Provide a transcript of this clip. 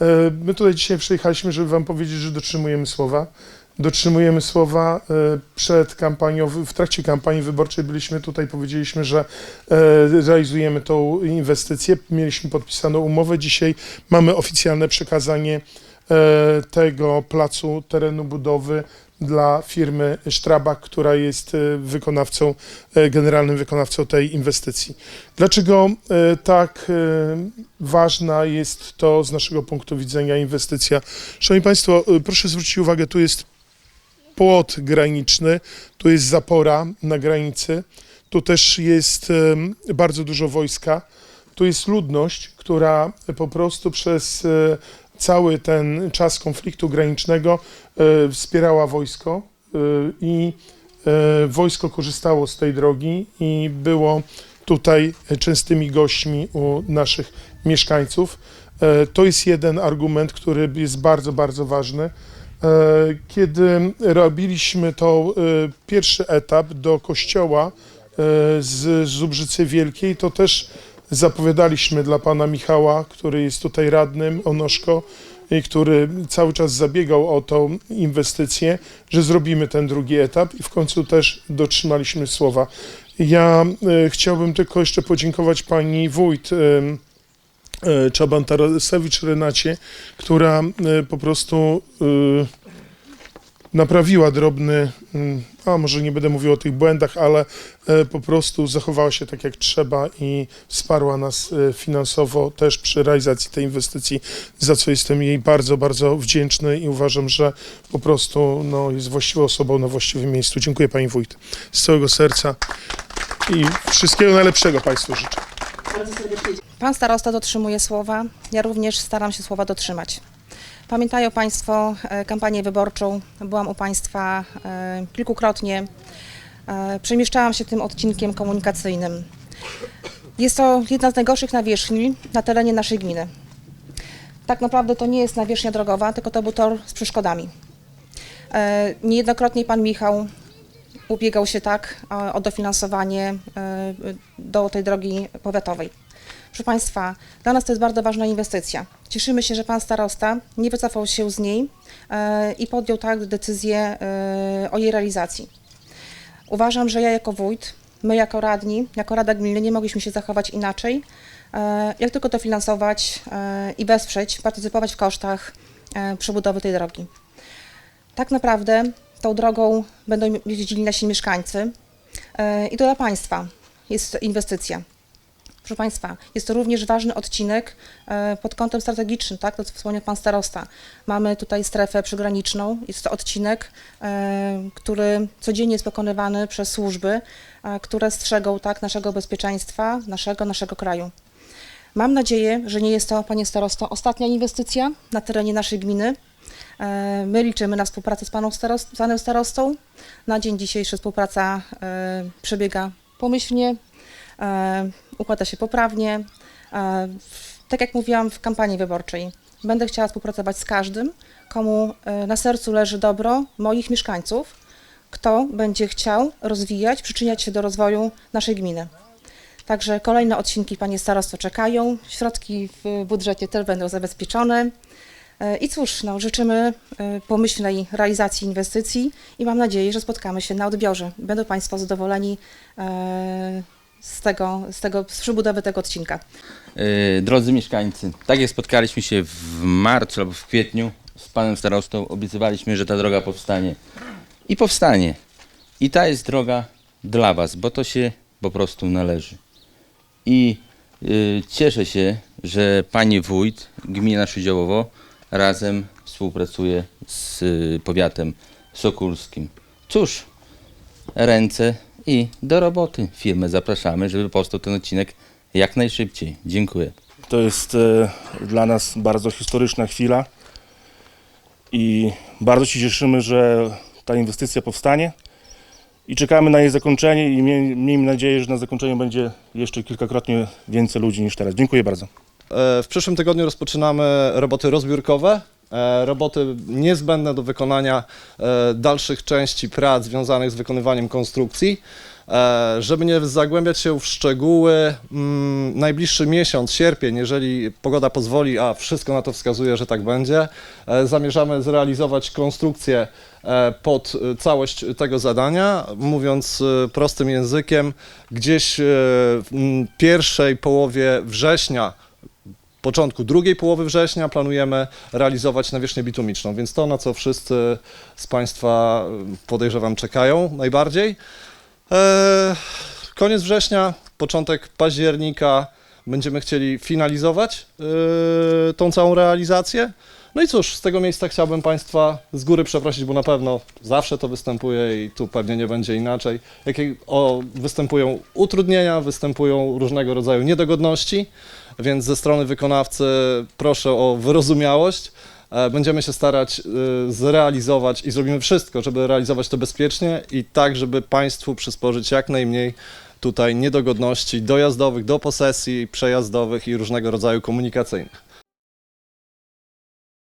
E, My tutaj dzisiaj przyjechaliśmy, żeby Wam powiedzieć, że dotrzymujemy słowa. Dotrzymujemy słowa e, przed kampanią, w trakcie kampanii wyborczej byliśmy tutaj, powiedzieliśmy, że e, realizujemy tą inwestycję. Mieliśmy podpisaną umowę. Dzisiaj mamy oficjalne przekazanie tego placu terenu budowy dla firmy Strabag, która jest e, wykonawcą, e, generalnym wykonawcą tej inwestycji. Dlaczego e, tak ważna jest to z naszego punktu widzenia inwestycja? Szanowni Państwo, proszę zwrócić uwagę, tu jest płot graniczny, tu jest zapora na granicy, tu też jest bardzo dużo wojska, tu jest ludność, która po prostu przez cały ten czas konfliktu granicznego e, wspierała wojsko e, i e, wojsko korzystało z tej drogi i było tutaj częstymi gośćmi u naszych mieszkańców. To jest jeden argument, który jest bardzo, bardzo ważny. Kiedy robiliśmy to pierwszy etap do kościoła z Zubrzycy Wielkiej, to też zapowiadaliśmy dla pana Michała, który jest tutaj radnym Onoszko który cały czas zabiegał o tą inwestycję, że zrobimy ten drugi etap i w końcu też dotrzymaliśmy słowa. Ja e, chciałbym tylko jeszcze podziękować pani wójt em, e, Czaban-Tarasewicz Renacie, która e, po prostu e, naprawiła drobny, mm, a może nie będę mówił o tych błędach, ale e, po prostu zachowała się tak jak trzeba i wsparła nas e, finansowo też przy realizacji tej inwestycji, za co jestem jej bardzo, bardzo wdzięczny i uważam, że po prostu no, jest właściwą osobą na właściwym miejscu. Dziękuję Pani Wójt z całego serca i wszystkiego najlepszego Państwu życzę. Pan starosta dotrzymuje słowa, ja również staram się słowa dotrzymać. Pamiętają Państwo e, kampanię wyborczą, byłam u Państwa e, kilkukrotnie, e, przemieszczałam się tym odcinkiem komunikacyjnym. Jest to jedna z najgorszych nawierzchni na terenie naszej gminy. Tak naprawdę to nie jest nawierzchnia drogowa, tylko to był tor z przeszkodami. Niejednokrotnie Pan Michał ubiegał się tak o dofinansowanie do tej drogi powiatowej. Proszę Państwa, dla nas to jest bardzo ważna inwestycja. Cieszymy się, że Pan Starosta nie wycofał się z niej e, i podjął tak decyzję e, o jej realizacji. Uważam, że ja jako wójt, my jako radni, jako Rada Gminy nie mogliśmy się zachować inaczej, e, jak tylko dofinansować e, i wesprzeć, partycypować w kosztach przebudowy tej drogi. Tak naprawdę tą drogą będą jeździli nasi mieszkańcy i to dla Państwa jest to inwestycja. Proszę Państwa, jest to również ważny odcinek e, pod kątem strategicznym, tak, to co wspomniał Pan Starosta. Mamy tutaj strefę przygraniczną, jest to odcinek, e, który codziennie jest pokonywany przez służby, e, które strzegą tak, naszego bezpieczeństwa, naszego, naszego kraju. Mam nadzieję, że nie jest to, Panie Starosto, ostatnia inwestycja na terenie naszej gminy. My liczymy na współpracę z Panem starost, Panem Starostą. Na dzień dzisiejszy współpraca przebiega pomyślnie, układa się poprawnie. E, Tak jak mówiłam w kampanii wyborczej, będę chciała współpracować z każdym, komu e, na sercu leży dobro moich mieszkańców, kto będzie chciał rozwijać, przyczyniać się do rozwoju naszej gminy. Także kolejne odcinki Panie Starosto czekają, środki w budżecie też będą zabezpieczone. E, I cóż, no, życzymy e, pomyślnej realizacji inwestycji i mam nadzieję, że spotkamy się na odbiorze. Będą Państwo zadowoleni e, z tego, z tego, z przebudowy tego odcinka. Yy, Drodzy mieszkańcy, tak jak spotkaliśmy się w marcu albo w kwietniu z panem starostą, obiecywaliśmy, że ta droga powstanie. I powstanie. I ta jest droga dla was, bo to się po prostu należy. I yy, cieszę się, że pani wójt, gmina Szydziołowo razem współpracuje z y, powiatem sokólskim. Cóż, ręce i do roboty. Firmę zapraszamy, żeby powstał ten odcinek jak najszybciej. Dziękuję. To jest e, dla nas bardzo historyczna chwila i bardzo się cieszymy, że ta inwestycja powstanie i czekamy na jej zakończenie i mie- miejmy nadzieję, że na zakończeniu będzie jeszcze kilkakrotnie więcej ludzi niż teraz. Dziękuję bardzo. E, W przyszłym tygodniu rozpoczynamy roboty rozbiórkowe, roboty niezbędne do wykonania e, dalszych części prac związanych z wykonywaniem konstrukcji. E, Żeby nie zagłębiać się w szczegóły, mm, najbliższy miesiąc, sierpień, jeżeli pogoda pozwoli, a wszystko na to wskazuje, że tak będzie, e, zamierzamy zrealizować konstrukcję e, pod e, całość tego zadania. Mówiąc e, prostym językiem, gdzieś e, w pierwszej połowie września początku drugiej połowy września planujemy realizować nawierzchnię bitumiczną, więc to na co wszyscy z Państwa y, podejrzewam czekają najbardziej. Eee, koniec września, początek października będziemy chcieli finalizować yy, tą całą realizację. No i cóż, z tego miejsca chciałbym Państwa z góry przeprosić, bo na pewno zawsze to występuje i tu pewnie nie będzie inaczej. Jakie występują utrudnienia, występują różnego rodzaju niedogodności, więc ze strony wykonawcy proszę o wyrozumiałość. E, Będziemy się starać y, zrealizować i zrobimy wszystko, żeby realizować to bezpiecznie i tak, żeby Państwu przysporzyć jak najmniej tutaj niedogodności dojazdowych, do posesji, przejazdowych i różnego rodzaju komunikacyjnych.